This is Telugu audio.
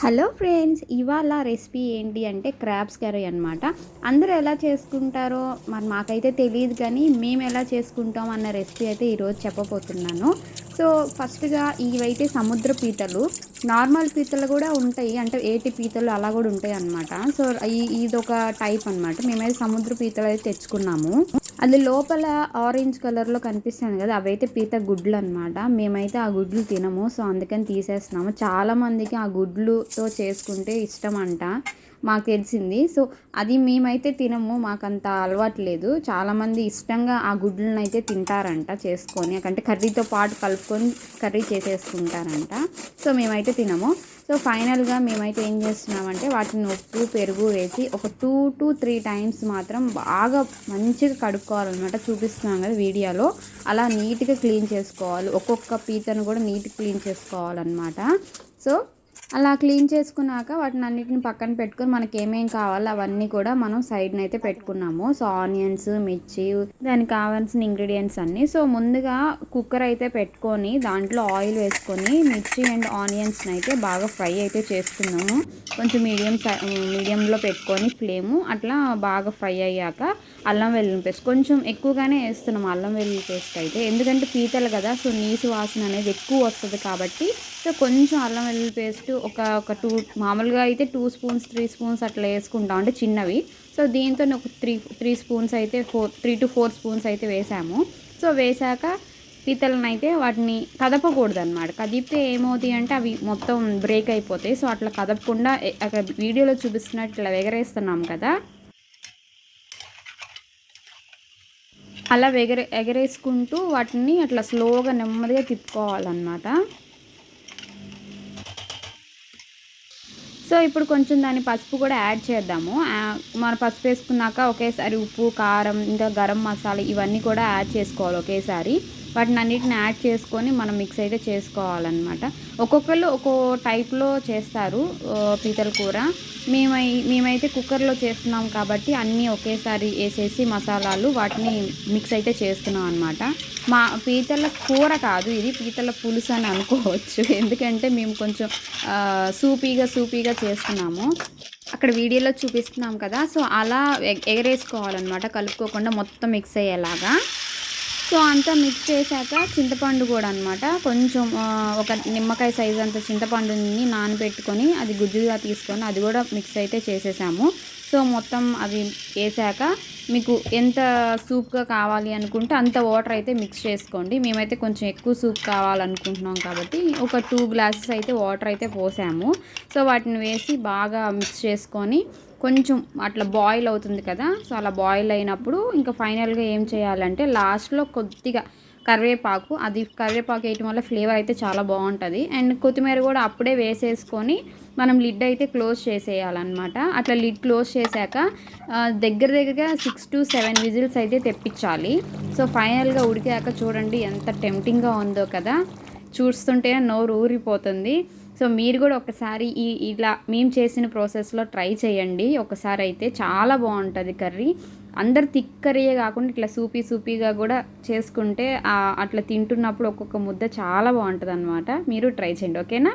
హలో ఫ్రెండ్స్ ఇవాళ రెసిపీ ఏంటి అంటే క్రాబ్స్ కర్రీ అనమాట అందరూ ఎలా చేసుకుంటారో మరి మాకైతే తెలియదు కానీ మేము ఎలా చేసుకుంటాం అన్న రెసిపీ అయితే ఈరోజు చెప్పబోతున్నాను. సో ఫస్ట్గా ఇవైతే సముద్ర పీతలు నార్మల్ పీతలు కూడా ఉంటాయి అంటే ఏటి పీతలు అలా కూడా ఉంటాయి అనమాట సో ఇది ఒక టైప్ అనమాట మేమైతే సముద్ర పీతలు అయితే తెచ్చుకున్నాము. అది లోపల ఆరెంజ్ కలర్లో కనిపిస్తుంది కదా అవైతే పీత గుడ్లు అనమాట మేమైతే ఆ గుడ్లు తినము సో అందుకని తీసేస్తున్నాము. చాలామందికి ఆ గుడ్లుతో చేసుకుంటే ఇష్టం అంట మాకు తెలిసింది. సో అది మేమైతే తినము మాకంత అలవాటు లేదు. చాలామంది ఇష్టంగా ఆ గుడ్లను అయితే తింటారంట చేసుకొని అంటే కర్రీతో పాటు కలుపుకొని కర్రీ చేసేసుకుంటారంట. సో మేమైతే తినము. సో ఫైనల్గా మేమైతే ఏం చేస్తున్నామంటే వాటిని ఉప్పు పెరుగు వేసి ఒక టూ టు త్రీ టైమ్స్ మాత్రం బాగా మంచిగా కడుక్కోవాలన్నమాట. చూపిస్తున్నాం కదా వీడియోలో. అలా నీట్గా క్లీన్ చేసుకోవాలి. ఒక్కొక్క పీతను కూడా నీట్గా క్లీన్ చేసుకోవాలన్నమాట. సో అలా క్లీన్ చేసుకున్నాక వాటిని అన్నిటిని పక్కన పెట్టుకొని మనకి ఏమేమి కావాలో అవన్నీ కూడా మనం సైడ్ని అయితే పెట్టుకున్నాము. సో ఆనియన్స్ మిర్చి దానికి కావాల్సిన ఇంగ్రీడియంట్స్ అన్నీ. సో ముందుగా కుక్కర్ అయితే పెట్టుకొని దాంట్లో ఆయిల్ వేసుకొని మిర్చి అండ్ ఆనియన్స్ని అయితే బాగా ఫ్రై అయితే చేసుకున్నాము. కొంచెం మీడియం మీడియంలో పెట్టుకొని ఫ్లేము. అట్లా బాగా ఫ్రై అయ్యాక అల్లం వెల్లుల్లి పేస్ట్. కొంచెం ఎక్కువగానే వేస్తున్నాము అల్లం వెల్లుల్లి పేస్ట్ అయితే. ఎందుకంటే పీతలు కదా సో నీసు వాసన అనేది ఎక్కువ వస్తుంది కాబట్టి సో కొంచెం అల్లం వెల్లుల్లి పేస్ట్ ఒక ఒక టూ మామూలుగా అయితే టూ స్పూన్స్ త్రీ స్పూన్స్ అట్లా వేసుకుంటాం. అంటే చిన్నవి. సో దీంతో ఒక త్రీ త్రీ స్పూన్స్ అయితే four three two four spoons అయితే వేసాము. సో వేసాక పీతలను అయితే వాటిని కదపకూడదు అనమాట కదిపితే ఏమవుతాయి అంటే అవి మొత్తం బ్రేక్ అయిపోతాయి. సో అట్లా కదపకుండా అక్కడ వీడియోలో చూపిస్తున్నట్టు ఇట్లా ఎగరేస్తున్నాం కదా. అలా ఎగరే ఎగరేసుకుంటూ వాటిని అట్లా స్లోగా నెమ్మదిగా తిప్పుకోవాలన్నమాట. సో ఇప్పుడు కొంచెం దాని పసుపు కూడా యాడ్ చేద్దాము. మన పసుపు వేసుకున్నాక ఒకేసారి ఉప్పు కారం ఇంకా గరం మసాలా ఇవన్నీ కూడా యాడ్ చేసుకోవాలి ఒకేసారి. వాటిని అన్నిటిని యాడ్ చేసుకొని మనం మిక్స్ అయితే చేసుకోవాలన్నమాట. ఒక్కొక్కరు ఒక్కో టైప్లో చేస్తారు పీతల కూర. మేమై మేమైతే కుక్కర్లో చేస్తున్నాం కాబట్టి అన్నీ ఒకేసారి వేసేసి మసాలాలు వాటిని మిక్స్ అయితే చేస్తున్నాం అనమాట మా పీతల కూర కాదు ఇది పీతల పులుసు అని అనుకోవచ్చు. ఎందుకంటే మేము కొంచెం సూపీగా సూపీగా చేస్తున్నాము. అక్కడ వీడియోలో చూపిస్తున్నాం కదా సో అలా ఎగరేసుకోవాలన్నమాట కలుపుకోకుండా మొత్తం మిక్స్ అయ్యేలాగా. సో అంతా మిక్స్ చేశాక చింతపండు కూడా అనమాట కొంచెం ఒక నిమ్మకాయ సైజ్ అంత చింతపండుని నానబెట్టుకొని అది గుజ్జుగా తీసుకొని అది కూడా మిక్స్ అయితే చేసేసాము. సో మొత్తం అవి వేసాక మీకు ఎంత సూప్గా కావాలి అనుకుంటే అంత వాటర్ అయితే మిక్స్ చేసుకోండి. మేమైతే కొంచెం ఎక్కువ సూప్ కావాలనుకుంటున్నాం కాబట్టి ఒక టూ గ్లాసెస్ అయితే వాటర్ అయితే పోసాము. సో వాటిని వేసి బాగా మిక్స్ చేసుకొని కొంచెం అట్లా బాయిల్ అవుతుంది కదా సో అలా బాయిల్ అయినప్పుడు ఇంకా ఫైనల్గా ఏం చేయాలంటే లాస్ట్లో కొద్దిగా కరివేపాకు అది కరివేపాకు వేయటం వల్ల ఫ్లేవర్ అయితే చాలా బాగుంటుంది. అండ్ కొత్తిమీర కూడా అప్పుడే వేసేసుకొని మనం లిడ్ అయితే క్లోజ్ చేసేయాలన్నమాట. అట్లా లిడ్ క్లోజ్ చేశాక దగ్గర దగ్గరగా సిక్స్ టు సెవెన్ విజిల్స్ అయితే తెప్పించాలి. సో ఫైనల్గా ఉడికాక చూడండి ఎంత టెంప్టింగ్గా ఉందో కదా. చూస్తుంటే నోరు ఊరిపోతుంది. సో మీరు కూడా ఒకసారి ఈ ఇలా మేము చేసిన ప్రాసెస్లో ట్రై చేయండి. ఒకసారి అయితే చాలా బాగుంటుంది కర్రీ. అందరు థిక్ కర్రీయే కాకుండా ఇట్లా సూపీ సూపీగా కూడా చేసుకుంటే అట్లా తింటున్నప్పుడు ఒక్కొక్క ముద్ద చాలా బాగుంటుంది అనమాట మీరు ట్రై చేయండి. ఓకేనా?